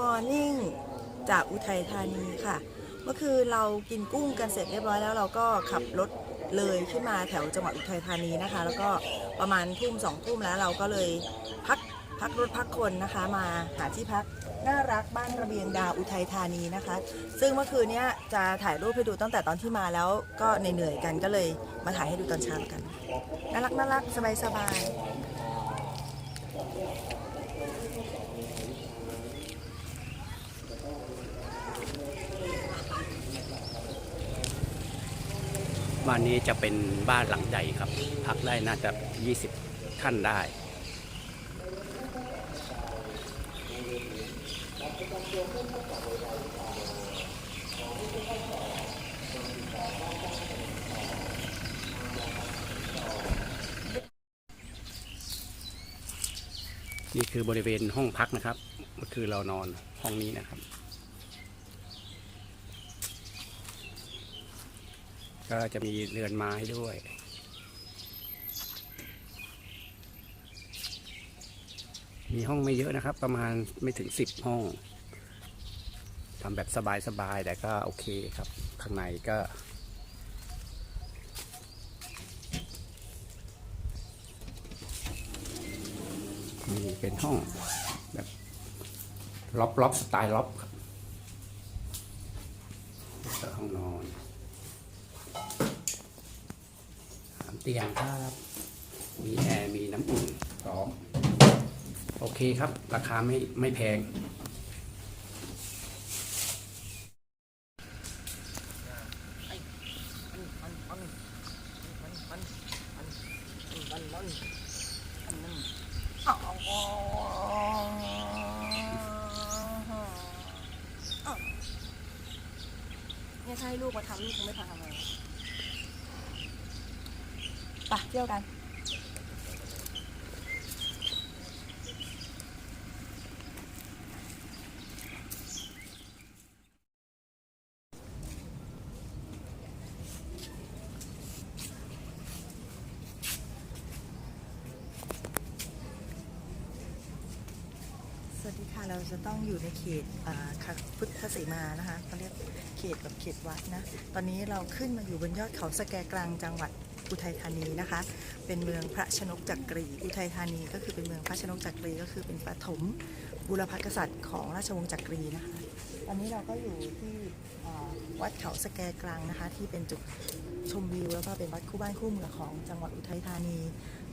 Morning จากอุทัยธานีค่ะ เมื่อคืนเรากินกุ้งกันเสร็จเรียบร้อยแล้วเราก็ขับรถเลยขึ้นมาแถวจังหวัดอุทัยธานีนะคะ แล้วก็ประมาณทุ่มสองทุ่มแล้วเราก็เลยพักพักรถพักคนนะคะมาหาที่พักน่ารักบ้านระเบียงดาวอุทัยธานีนะคะ ซึ่งเมื่อคืนเนี้ยจะถ่ายรูปให้ดูตั้งแต่ตอนที่มาแล้วก็เหนื่อยๆกันก็เลยมาถ่ายให้ดูตอนเช้ากันน่ารักน่ารักสบายสบาย บ้านนี้จะเป็นบ้านหลังใหญ่ครับ พักได้น่าจะ 20 ท่านได้ นี่คือบริเวณห้องพักนะครับ คือเรานอนห้องนี้นะครับ ก็จะมีเรือนไม้ด้วยมีห้องไม่เยอะนะครับ ประมาณไม่ถึงสิบห้องทำแบบสบายๆแต่ก็โอเคครับ ข้างในก็มีเป็นห้องแบบ ล็อบล็อบสไตล์ล็อบครับแล้วก็ห้องนอนสามเตียงครับ มีแอร์มีน้ำอุ่นพร้อม โอเคครับ ราคาไม่ไม่แพง ถ้คงไม่พาทำเลยไปเที่ยวกัน สวัสดีค่ะ เรา จะต้องอยู่ในเขตอ่าพุทธเสมานะคะเขาเรียกเขตแบบเขตวัดนะ ตอนนี้เราขึ้นมาอยู่บนยอดเขาสแกกลางจังหวัดอุทัยธานีนะคะ เป็นเมืองพระชนกจักรีอุทัยธานีก็คือเป็นเมืองพระชนกจักรีก็คือเป็นปฐมบุรพกษัตริย์ของราชวงศ์จักรีนะคะ ตอนนี้เราก็อยู่ที่วัดเขาสแกกลางนะคะ ที่เป็นจุด ชมวิวแล้วก็เป็นวัดคู่บ้านคู่เมืองของจังหวัดอุทัยธานี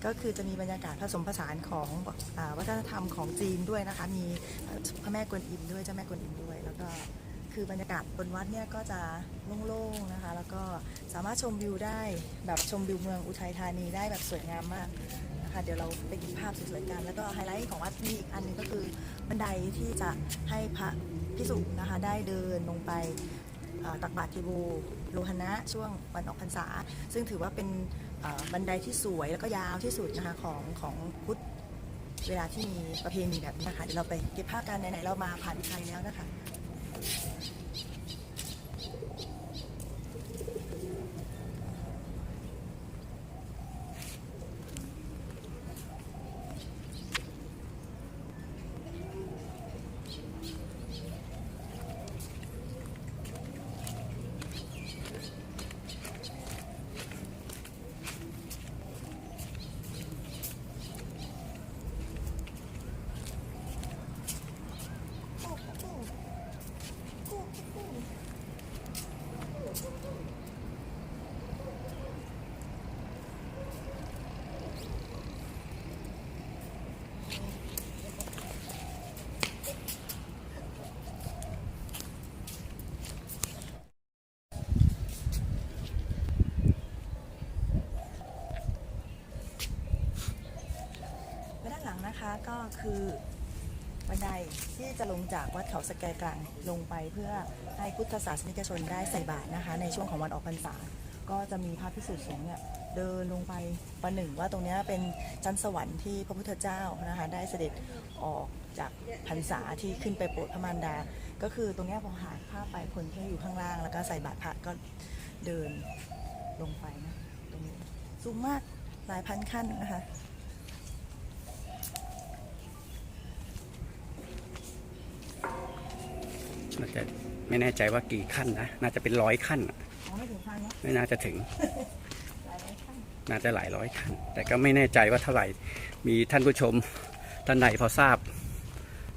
ก็คือจะมีบรรยากาศผสมผสานของอวัฒนธรรมของจีนด้วยนะคะ มีพระแม่กวนอิมด้วยเจ้าแม่กวนอิมด้วย แล้วก็คือบรรยากาศบนวัดเนี่ยก็จะโล่งๆนะคะ แล้วก็สามารถชมวิวได้แบบชมวิวเมืองอุทัยธานีได้แบบสวยงามมากนะคะเดี๋ยวเราไปกินภาพสวยๆกัน แล้วก็ไฮไลท์ของวัดมีอีกอันหนึงก็คือบันไดที่จะให้พระพิสุนะคะได้เดินลงไปตักบาตรเทโว โลหณะช่วงวันออกพรรษา ซึ่งถือว่าเป็นบันไดที่สวยแล้วก็ยาวที่สุดนะคะของของพุทธเวลาที่มีประเพณีแบบนี้นะคะเดี๋ยวเราไปเก็บภาพกันไหนๆเรามาผ่านไทยแล้วนะคะด้า นะคะก็คือบันไดที่จะลงจากวัดเขาสแกกลางลงไปเพื่อให้พุทธศาสนิกชนได้ใส่บาตรนะคะ ในช่วงของวันออกพรรษา ก็จะมีพระพิสุทธิ์สงฆ์เนี่ยเดินลงไปประหนึ่งว่าตรงนี้เป็นชั้นสวรรค์ที่พระพุทธเจ้านะคะได้เสด็จออกจากพรรษาที่ขึ้นไปโปรดพระมารดา ก็คือตรงนี้พอหาภาพไปคนที่อยู่ข้างล่าง แล้วก็ใส่บาตรพระก็เดินลงไปนะตรงนี้สูงมากหลายพันขั้นนะคะ น่าจะไม่แน่ใจว่ากี่ขั้นนะ น่าจะเป็นร้อยขั้นอะอ๋อไม่ถึงพันเนาะไม่น่าจะถึงหลายร้อยขั้นน่าจะหลายร้อยขั้น แต่ก็ไม่แน่ใจว่าเท่าไหร่ มีท่านผู้ชมท่านใดพอทราบ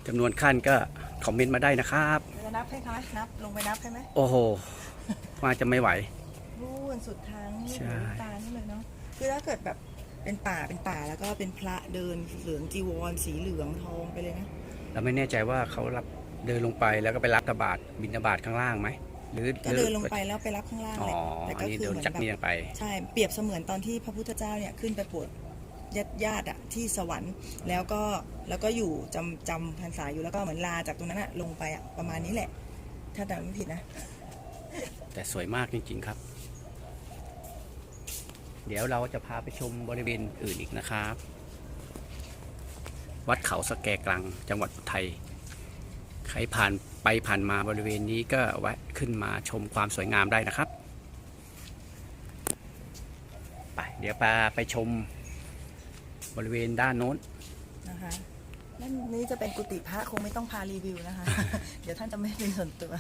จำนวนขั้นก็คอมเมนต์มาได้นะครับเดี๋ยวจะนับให้เขาไหมนับลงไปนับให้ไหมโอ้โหว่าจะไม่ไหวรูนสุดทางนี่ใช่หูตานี่เลยเนาะคือถ้าเกิดแบบเป็นป่าเป็นป่าแล้วก็เป็นพระเดินเหลืองจีวรสีเหลืองทองไปเลยนะเราไม่แน่ใจว่าเขารับ เดินลงไปแล้วก็ไปรับตบาทบินตบาทข้างล่างไหมหรือก็เดินลงไปแล้วไปรับข้างล่างอ๋อแหละแต่อัก็นนี้คือเดินเหมือนจากแบบนี่ไปใช่เปรียบเสมือนตอนที่พระพุทธเจ้าเนี่ยขึ้นไปโปรดญาติญาติๆอะที่สวรรค์แล้วก็แล้วก็อยู่จำจำพรรษาอยู่แล้วก็เหมือนลาจากตรงนั้นอะลงไปอะประมาณนี้แหละ ถ้าจำไม่ผิดนะ แต่สวยมากจริง ๆครับ เดี๋ยวเราจะพาไปชมบริเวณอื่นอีกนะครับ วัดเขาสแกกลังจังหวัดอุทัย ใครผ่านไปผ่านมาบริเวณนี้ก็แวะขึ้นมาชมความสวยงามได้นะครับ ไปเดี๋ยวพาไปชมบริเวณด้านโน้นนะคะนั่นนี่จะเป็นกุฏิพระคงไม่ต้องพารีวิวนะคะ เดี๋ยวท่านจะไม่เป็นส่วนตัว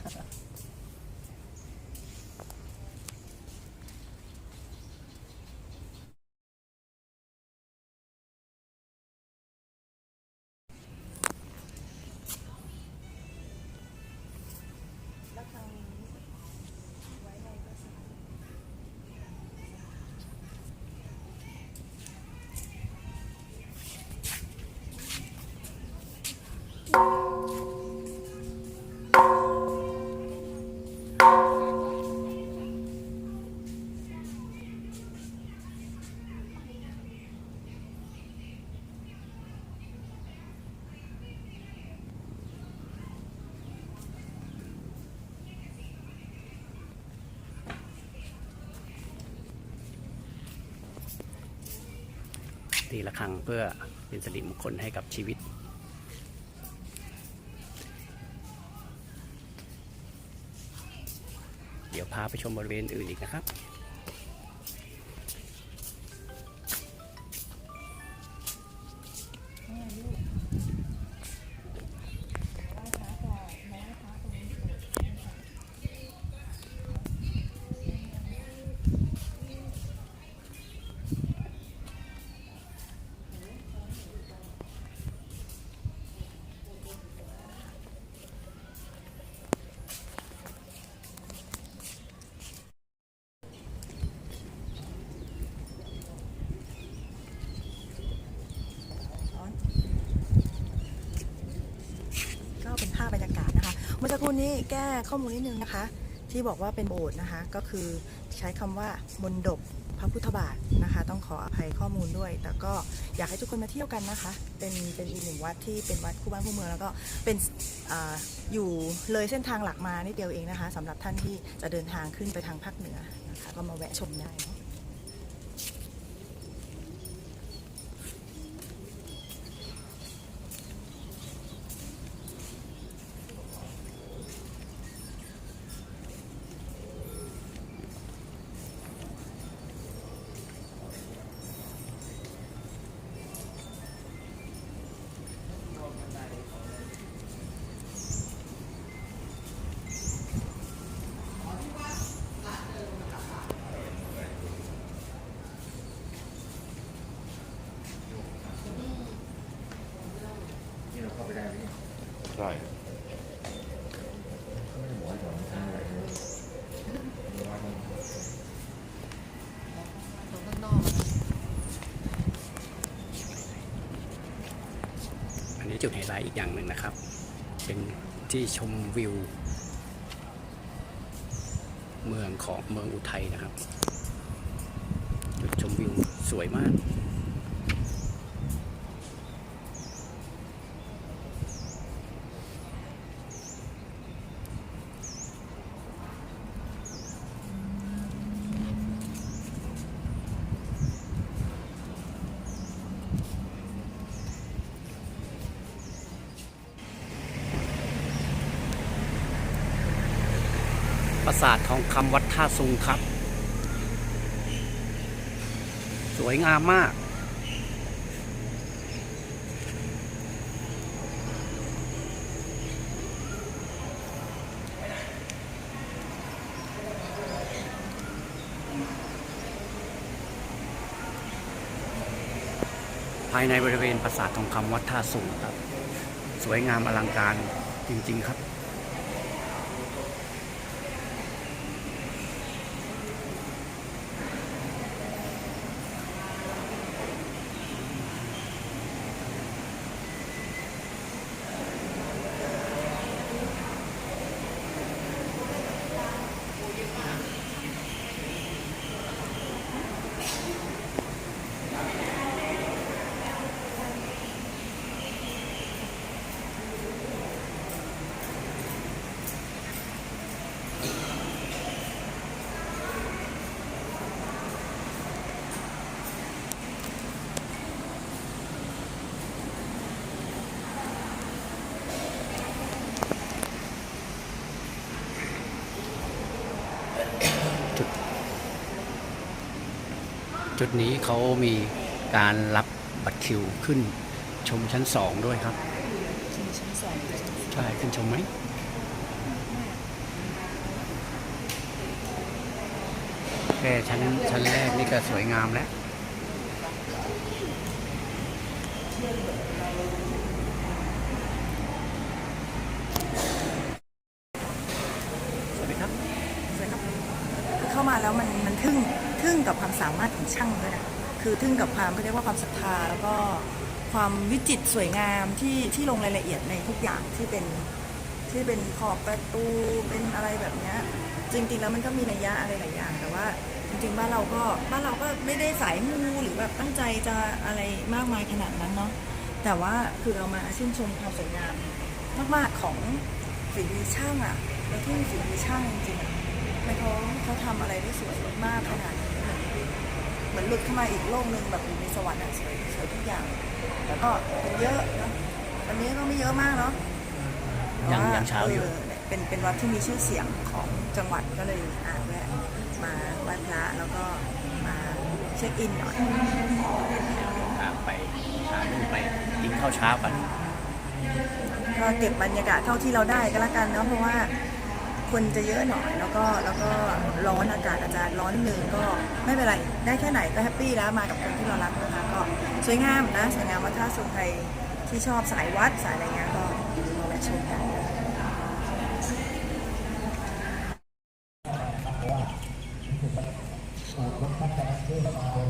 ตีละครั้งเพื่อเป็นสิริมงคลให้กับชีวิต เดี๋ยวพาไปชมบริเวณอื่นอีกนะครับ เมื่อสักครู่นี้แก้ข้อมูลนิดนึงนะคะ ที่บอกว่าเป็นโบสถ์นะคะ ก็คือใช้คำว่ามนดบพระพุทธบาทนะคะ ต้องขออภัยข้อมูลด้วย แต่ก็อยากให้ทุกคนมาเที่ยวกันนะคะ เป็นเป็นอีกหนึ่งวัดที่เป็นวัดคู่บ้านคู่เมือง แล้วก็เป็นออยู่เลยเส้นทางหลักมานิดเดียวเองนะคะสำหรับท่านที่จะเดินทางขึ้นไปทางภาคเหนือนะคะก็มาแวะชมได้ อีกอย่างหนึ่งนะครับ เป็นที่ชมวิว เมืองของเมืองอุทัยนะครับ จุดชมวิวสวยมาก ศาสตร์ทองคำวัดท่าซุงครับ สวยงามมากภายในบริเวณปราสาททองคำวัดท่าสูงครับ สวยงามอลังการจริง ๆ ครับ จุดนี้เขามีการรับบัตรคิวขึ้นชมชั้นสองด้วยครับชั้นสองใช่ขึ้นชมไหมแค่ชั้นชั้นแรกนี่ก็สวยงามแล้วสวัสดีครับ เข้ามาแล้วมันมันทึ่ง ทึ่งกับความสามารถของช่างด้วยนะคือทึ่งกับความเขาเรียกว่าความศรัทธาแล้วก็ความวิจิตรสวยงามที่ที่ลงรายละเอียดในทุกอย่างที่เป็นที่เป็นขอบประตูเป็นอะไรแบบเนี้ยจริงๆแล้วมันก็มีนัยยะอะไรหลายอย่าง แต่ว่าจริงๆบ้านเราก็บ้านเราก็ไม่ได้สายมูหรือแบบตั้งใจจะอะไรมากมายขนาดนั้นเนาะแต่ว่าคือเรามาชื่นชมความสวยงามมากๆของฝีมือช่างอะแล้วที่ฝีมือช่างจริงๆอะแล้วเขาเขาทำอะไรได้สวยมากขนาด หมือนเหมือนหลุดเข้ามาอีกโลกหนึ่งแบบอยู่ในสวรรค์อะสวยสวยทุกอย่าง แล้วก็เป็นเยอะนะวันนี้ก็ไม่เยอะมากเนาะยังแต่ว่ยังเช้าอยู่ เป็นเป็นวัดที่มีชื่อเสียงของจังหวัดก็เลยอ่าแวะมาไหว้พระแล้วก็มาเช็คอินหน่อยทางไปหาลูกไปกินข้าวเช้ากันก็เก็บบรรยากาศเท่าที่เราได้ก็แล้วกันเนาะเพราะว่า คนจะเยอะหน่อยแล้วก็แล้วก็ร้อนอากาศอาจจะร้อนนิดนึงก็ไม่เป็นไรได้แค่ไหนก็แฮปปี้แล้วมากับคนที่เรารักนะคะก็สวยงามนะสวยงามวัดท่าสุไทยที่ชอบสายวัดสายอะไรเงี้ยก็มาแวะชมกันมี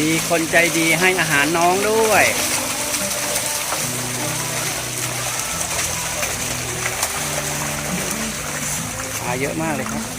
มีคนใจดีให้อาหารน้องด้วย เยอะมากเลยครับ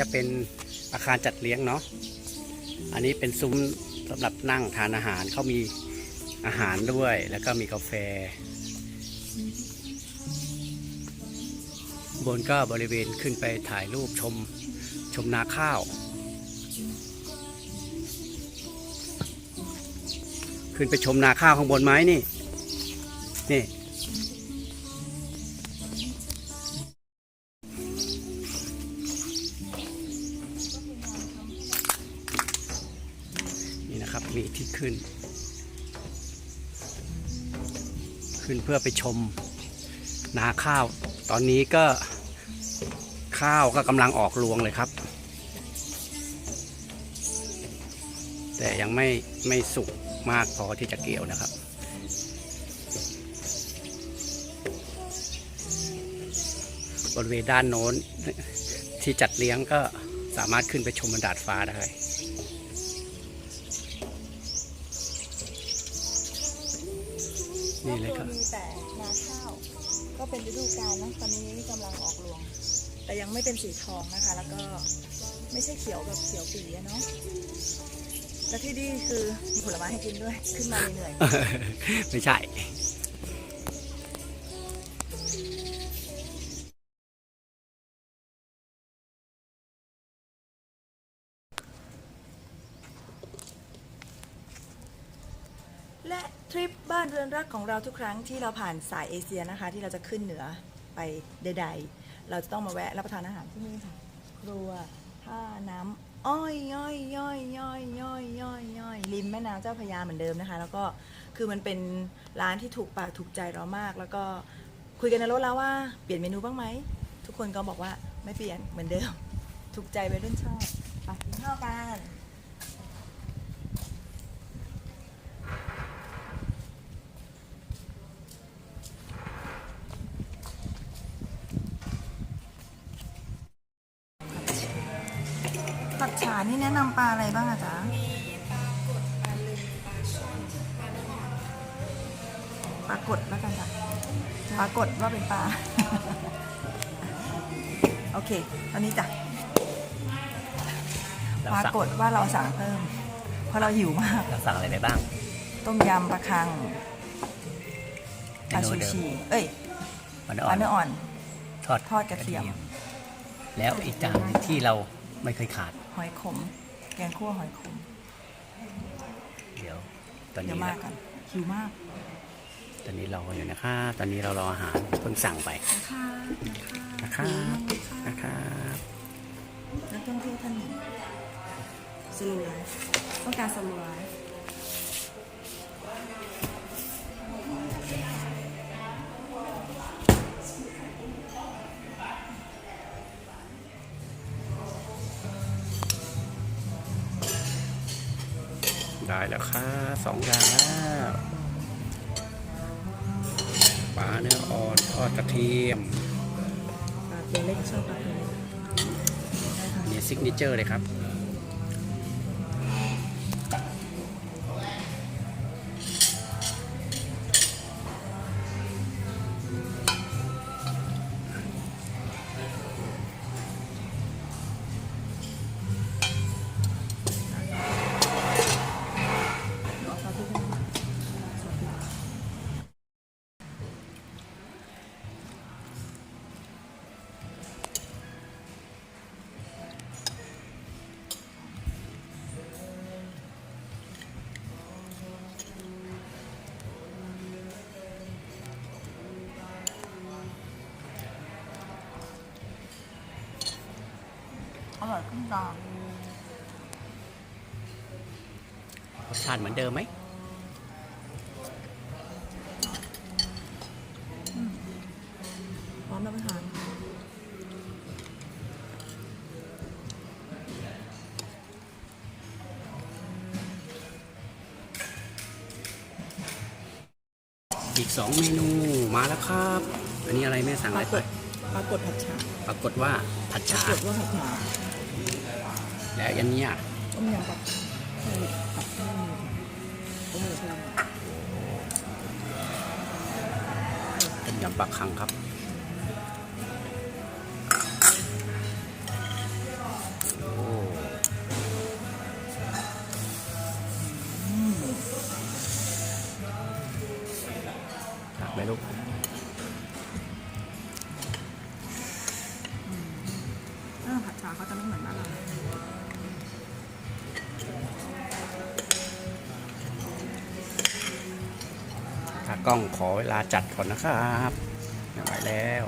จะเป็นอาคารจัดเลี้ยงเนาะ อันนี้เป็นซุ้มสำหรับนั่งทานอาหารเขามีอาหารด้วย แล้วก็มีกาแฟ บนก็บริเวณขึ้นไปถ่ายรูปชมชมนาข้าวขึ้นไปชมนาข้าวข้างบนไหมนี่ นี่นี่ ขึ้น ขึ้นเพื่อไปชมนาข้าว ตอนนี้ก็ข้าวก็กำลังออกรวงเลยครับ แต่ยังไม่ไม่สุกมากพอที่จะเกี่ยวนะครับบริเวณด้านโน้นที่จัดเลี้ยงก็สามารถขึ้นไปชมบนดาดฟ้าได้ นี่เลยครับมีแต่นาข้าวก็เป็นฤดูกาลนะตอนนี้กำลังออกรวง แต่ยังไม่เป็นสีทองนะคะ แล้วก็ไม่ใช่เขียวแบบเขียวปีอะเนาะแต่ที่ดีคือมีผลไม้ให้กินด้วย ขึ้นมาเหนื่อยไม่ใช่ และทริปบ้านเรือนรักของเราทุกครั้งที่เราผ่านสายเอเชียนะคะ ที่เราจะขึ้นเหนือไปใด ๆ เราจะต้องมาแวะรับประทานอาหารที่นี่ค่ะ ครัวท่าน้ำอ้อยย่อยย่อยย่อยย่อยย่อยย่อยริมแม่น้ำเจ้าพระยาเหมือนเดิมนะคะ แล้วก็คือมันเป็นร้านที่ถูกปากถูกใจเรามาก แล้วก็คุยกันในรถแล้วว่าเปลี่ยนเมนูบ้างไหมทุกคนก็บอกว่าไม่เปลี่ยนเหมือนเดิม ถูกใจไปรุ่นชอบไปกินข้าวกัน ฉานี่แนะนำปลาอะไรบ้างอะจ๊ะปลากดแล้วกันจ้ะปลากดว่าเป็นปลา โอเคตอนนี้จ้ะเราปราสั่งกฏว่าเราสั่งเพิ่ม เพราะเราหิวมาก เราสั่งอะไรไปบ้าง ต้มยำปลาคังปลาเมนูชูเดิมชีเอ้ยมันปอ่อลานเนื้ออ่อน ทอดทอดกระเทียม แล้วอีกจานหนึ่งที่เราไม่เคยขาด หอยขม แกงคั่วหอยขม เดี๋ยว ตอนเดี๋ยนี้วมานะกันหิวมากตอนนี้รออยู่นะคะ ตอนนี้เรารออาหารเพิ่งสั่งไปค่ะนะครับนะครับนักท่องเที่ยวท่านหนึ่งสโลไลฟ์ต้องการสโลไลฟ์ ค่ะสองอย่างแล้วปลาเนื้ออ่อนทอดกระเทียมปลาตัวเล็กชอบปลาตัวเล็กอันนี่ซิกเนเจอร์เลยครับ ร่อยขึ้นตามรสชาติเหมือนเดิมไหมพร้อมรับประทานอีกสองเมนูมาแล้วครับ อันนี้อะไรแม่สั่งปอะไรลากไปดปลากดผัดฉาปรากฏว่าผัดปชารากฏว่าผัดฉา และอันเนี้ยต้มยำปลาใช่ผัดต้มยำต้มยำปลาต้มยำปลาคังครับ กล้องขอเวลาจัดก่อนนะครับไม่ไหวแล้ว